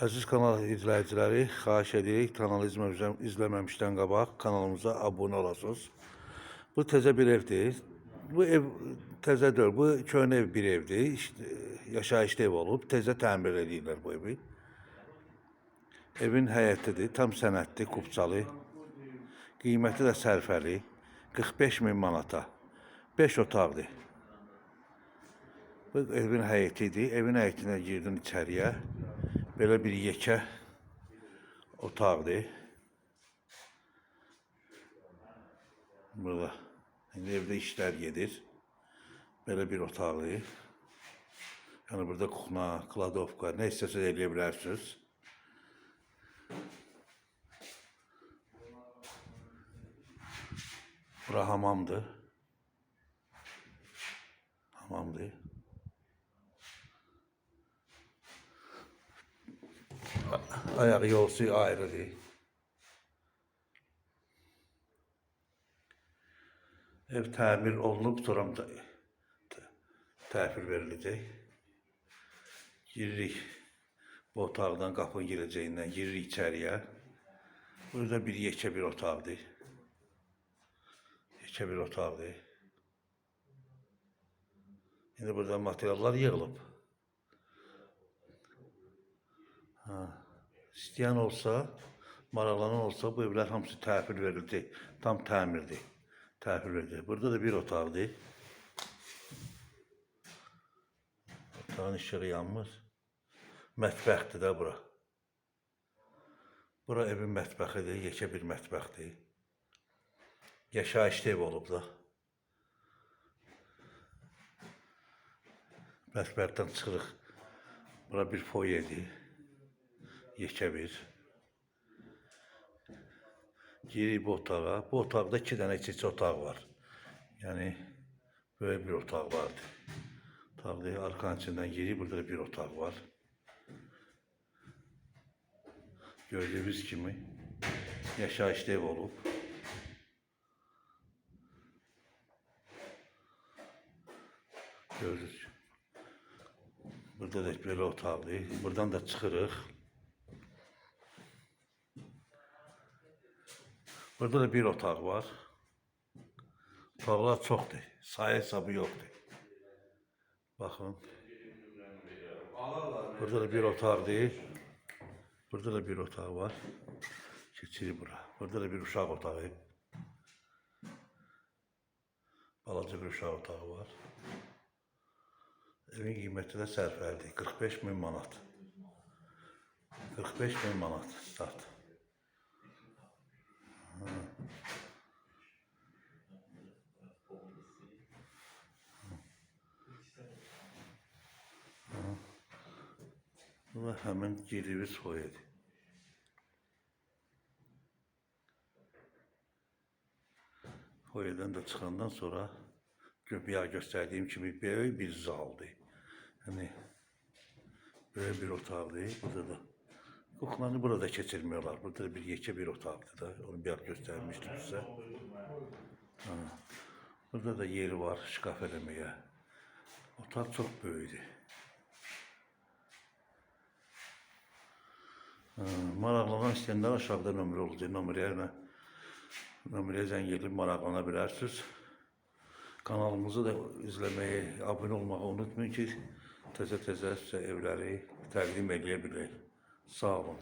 Əziz kanal izləyiciləri, xahiş edirik kanalı izləməmişdən, qabaq kanalımıza abunə olasınız. Bu təzə bir evdir. Bu ev təzə deyil, bu köhnə ev bir evdir. İşte, yaşayışlı ev olub, təzə təmir edirlər bu evi. Evin həyətidir, tam sənədli, kupçalı. Qiyməti də sərfəli. 45 min manata. 5 otaqdır. Bu evin həyətidir. Evin həyətinə girdim içəriyə. Belə bir yekə otaqdır. Burada. İndi evdə işlər gedir. Belə bir otaqdır. Yəni burada kuxna, kladovka, nə istəsəz eləyə bilərsiniz. Bura hamamdır. Hamamdır. Ayak yolsu ayrıdır. Ev təmir olunub, sonra təhvil veriləcək. Giririk bu otaqdan qapının girəcəyindən giririk içəriyə. Burada bir yekə bir otaqdır. Yekə bir otaqdır. İndi burada materiallar yığılıb. İsteyen olsa, maraqlanan olsa bu evlər hamısı təhvil verildi. Tam təmirdir. Təhvil verildi. Burada da bir otaqdır. Otağın işığı yanmır. Mətbəxdir də bura. Bura evin mətbəxidir, yekə bir mətbəxdir. Yaşayışlı ev olub da. Mətbəxdən çıxırıq. Bura bir foyedir. Yekə bir. Giririk bu otağa. Bu otaqda iki dənə iç otaq var. Yəni böyle bir otaq vardı. Otaqda arkanın içindən giririk. Burada da bir otaq var. Gördüğünüz kimi yaşayışlı ev olub. Gördünüz. Burada da böyle otaqdır. Buradan da çıxırıq. Burada da bir otaq var. Otaqlar çoxdur. Sayı hesabı yoxdur. Baxın. Burada da bir otaqdır. Burada da bir otaq var. Keçirik bura. Burada da bir uşaq otağı. Balaca bir uşaq otağı var. Evin qiyməti də sərfəlidir. 45 min manat. 45 min manat start. Bu da həmin girdiğimiz foyedir. Foyeden de çıxandan sonra göbeğe göstərdiyim kimi böyük bir zaldır. Yəni böyle bir otaqdır. Burada da Kuklaını burada keçirmiyorlar. Burada da bir yekə bir otaqdır da. Onu bir göstermiştim size. Ha. Burada da yeri var şkaf eləməyə. Otaq çox böyükdür. Maraqlanan istəyənlər aşağıda nömrə olacaq. Nömrəyə nömrəyə zəng edib maraqlana bilərsiniz. Kanalımızı da izləməyi, abunə olmağı unutmayın ki, təzə-təzə sizə evləri təqdim edə bilək. Sağ olun.